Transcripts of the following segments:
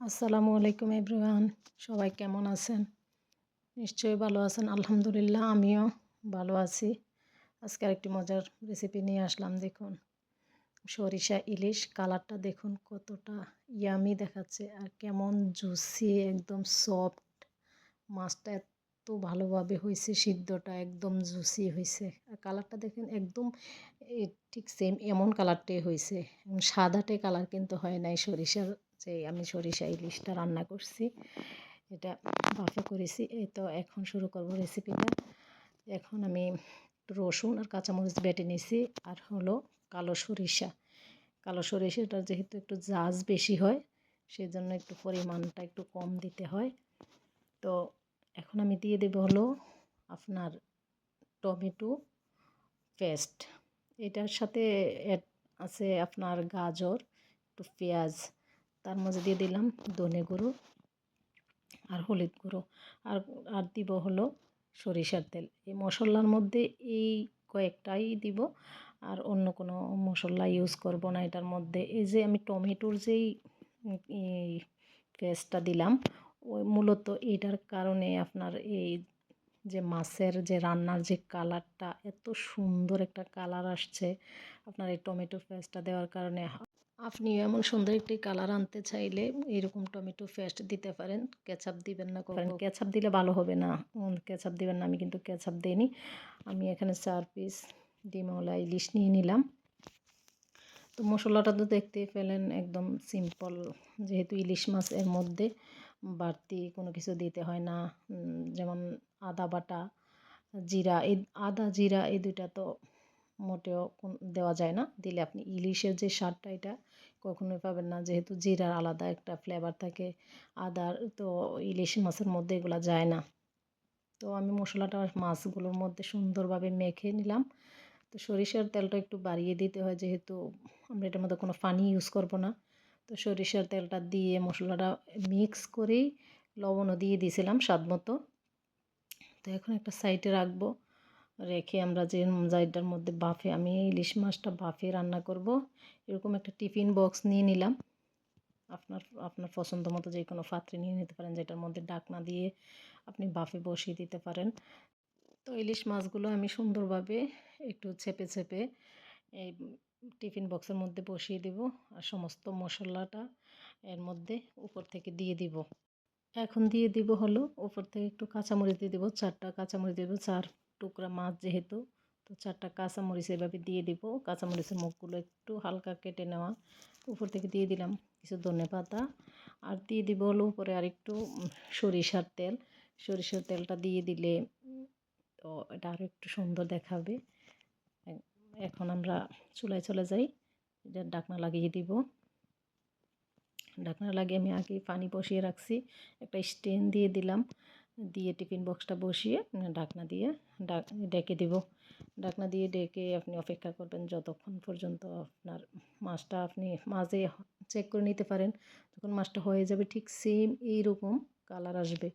আসসালামু আলাইকুম এভরিওয়ান, সবাই কেমন আছেন? নিশ্চয়ই ভালো আছেন, আলহামদুলিল্লাহ আমিও ভালো আছি। আজকে আরেকটি মজার রেসিপি নিয়ে আসলাম, দেখুন। সরিষা ইলিশ কালারটা দেখুন কতটা ইয়ামি দেখাচ্ছে আর কেমন জুসি একদম সফট মাছটা এত ভালোভাবে হয়েছে, সিদ্ধটা একদম জুসি হয়েছে। আর কালারটা দেখেন একদম ঠিক সেম এমন কালারটাই হয়েছে। সাদাটে কালার কিন্তু হয় নাই সরিষার যে আমি সরিষা ইলিশটা রান্না করছি, এটা বাফে করেছি। এই তো এখন শুরু করব রেসিপিটা এখন আমি রসুন আর কাঁচামরিচ বেটে নিছি, আর হলো কালো সরিষা। কালো সরিষাটা যেহেতু একটু জাজ বেশি হয়, সেজন্য একটু পরিমাণটা একটু কম দিতে হয়। তো এখন আমি দিয়ে দেব হলো আপনার টমেটো পেস্ট। এটার সাথে আছে আপনার গাজর, একটু পেঁয়াজ তার মধ্যে দিয়ে দিলাম ধনে গুঁড়ো আর হলুদ গুঁড়ো। আর আর দিব হলো সরিষার তেল। এই মশলার মধ্যে এই কয়েকটাই দিব। আর অন্য কোনো মশলা ইউজ করব না এটার মধ্যে। এই যে আমি টমেটোর যেই পেস্টটা দিলাম, ওই মূলত এটার কারণে আপনার এই যে মাছের যে রান্নার যে কালারটা এত সুন্দর একটা কালার আসছে। আপনার এই টমেটো পেস্টটা দেওয়ার কারণে আপনি এমন সুন্দর একটি কালার আনতে চাইলে এরকম টমেটো পেস্ট দিতে পারেন। কেচাপ দিবেন না করেন কেচাপ দিলে ভালো হবে না। কেচাপ দিবেন না। আমি কিন্তু কেচাপ দিইনি। আমি এখানে চার পিস ডিমওয়ালা ইলিশ নিয়ে নিলাম। তো মশলাটা তো দেখতেই পেলেন একদম সিম্পল। যেহেতু ইলিশ মাছ এর মধ্যে বাড়তি কোনো কিছু দিতে হয় না। যেমন আদা বাটা, জিরা, এই আদা, জিরা এই দুইটা তো মোটেও দেওয়া যায় না। দিলে আপনি ইলিশের যে স্বাদটা এটা কখনোই পাবেন না। যেহেতু জিরার আলাদা একটা ফ্লেভার থাকে আদার তো ইলিশ মাছের মধ্যে এগুলো যায় না। তো আমি মশলাটা মাছগুলোর মধ্যে সুন্দরভাবে মেখে নিলাম। তো সরিষার তেলটা একটু বাড়িয়ে দিতে হয়, যেহেতু আমরা এটার মধ্যে কোনো পানি ইউজ করব না। তো সরিষার তেলটা দিয়ে মশলাটা মিক্স করেই লবণও দিয়ে দিয়েছিলাম স্বাদ মতো। তো এখন একটা সাইডে রাখব। রেখে আমরা যে জায়গাটার মধ্যে বাফে, আমি ইলিশ মাছটা বাফে রান্না করব। এরকম একটা টিফিন বক্স নিয়ে নিলাম। আপনার আপনার পছন্দ মতো যে কোনো পাত্রে নিয়ে নিতে পারেন, যেটার মধ্যে ডাকনা দিয়ে আপনি বাফে বসিয়ে দিতে পারেন। তো ইলিশ মাছগুলো আমি সুন্দরভাবে একটু চেপে চেপে এই টিফিন বক্সের মধ্যে বসিয়ে দিব আর সমস্ত মশলাটা এর মধ্যে উপর থেকে দিয়ে দিব। এখন দিয়ে দিব হলো, উপর থেকে একটু কাঁচামরিচ দিয়ে দিব, চারটা কাঁচামরিচ দেবো, চার টুকরা মাছ যেহেতু, তো চারটা কাঁচামরিচ এভাবে দিয়ে দিব। কাঁচামরিচের মুখগুলো একটু হালকা কেটে নেওয়া। উপর থেকে দিয়ে দিলাম কিছু ধনে পাতা আর দিয়ে দিব হলো উপরে আর একটু সরিষার তেল। সরিষার তেলটা দিয়ে দিলে, তো এটা আরও একটু সুন্দর দেখাবে। এখন আমরা চুলায় চলে যাই। এটা ডাকনা লাগিয়ে দিব। ডাকনা লাগিয়ে আমি আগে পানি বসিয়ে রাখছি। একটা স্টেন দিয়ে দিলাম। দিয়ে টিফিন বক্সটা বসিয়ে ঢাকনা দিয়ে ডেকে দিব। ঢাকনা দিয়ে ডেকে আপনি অপেক্ষা করবেন যতক্ষণ পর্যন্ত আপনার মাছটা আপনি মাঝে চেক করে নিতে পারেন। তখন মাছটা হয়ে যাবে ঠিক সেম এইরকম কালার আসবে।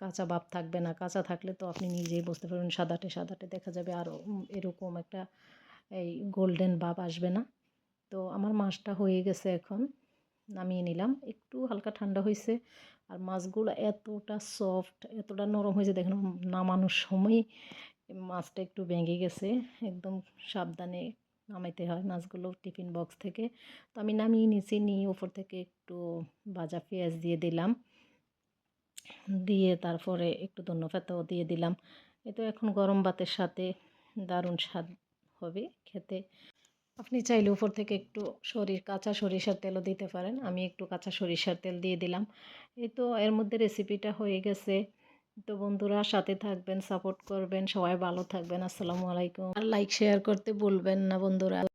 কাঁচা ভাব থাকবে না। কাঁচা থাকলে তো আপনি নিজেই বুঝতে পারবেন সাদাটে সাদাটে দেখা যাবে আর এরকম একটা এই গোল্ডেন ভাব আসবে না। তো আমার মাছটা হয়ে গেছে এখন। নামিয়ে নিলাম। একটু হালকা ঠান্ডা হয়েছে আর মাছগুলো এতটা সফট এতটা নরম হয়েছে দেখেন নামানোর সময় মাছটা একটু ভেঙে গেছে। একদম সাবধানে নামাইতে হয় মাছগুলো টিফিন বক্স থেকে। তো আমি নামিয়ে নিচে নিয়ে উপর থেকে একটু ভাজা পেঁয়াজ দিয়ে দিলাম। দিয়ে তারপরে একটু ধন্যপাতাও দিয়ে দিলাম। এ তো এখন গরম ভাতের সাথে দারুণ স্বাদ হবে খেতে। আপনি চাইলে উপর থেকে একটু শরীর কাঁচা সরিষার তেলও দিতে পারেন। আমি একটু কাঁচা সরিষার তেল দিয়ে দিলাম। এই তো এর মধ্যে রেসিপিটা হয়ে গেছে। তো বন্ধুরা, সাথে থাকবেন সাপোর্ট করবেন। সবাই ভালো থাকবেন। আসসালামু আলাইকুম। আর লাইক শেয়ার করতে বলবেন না বন্ধুরা।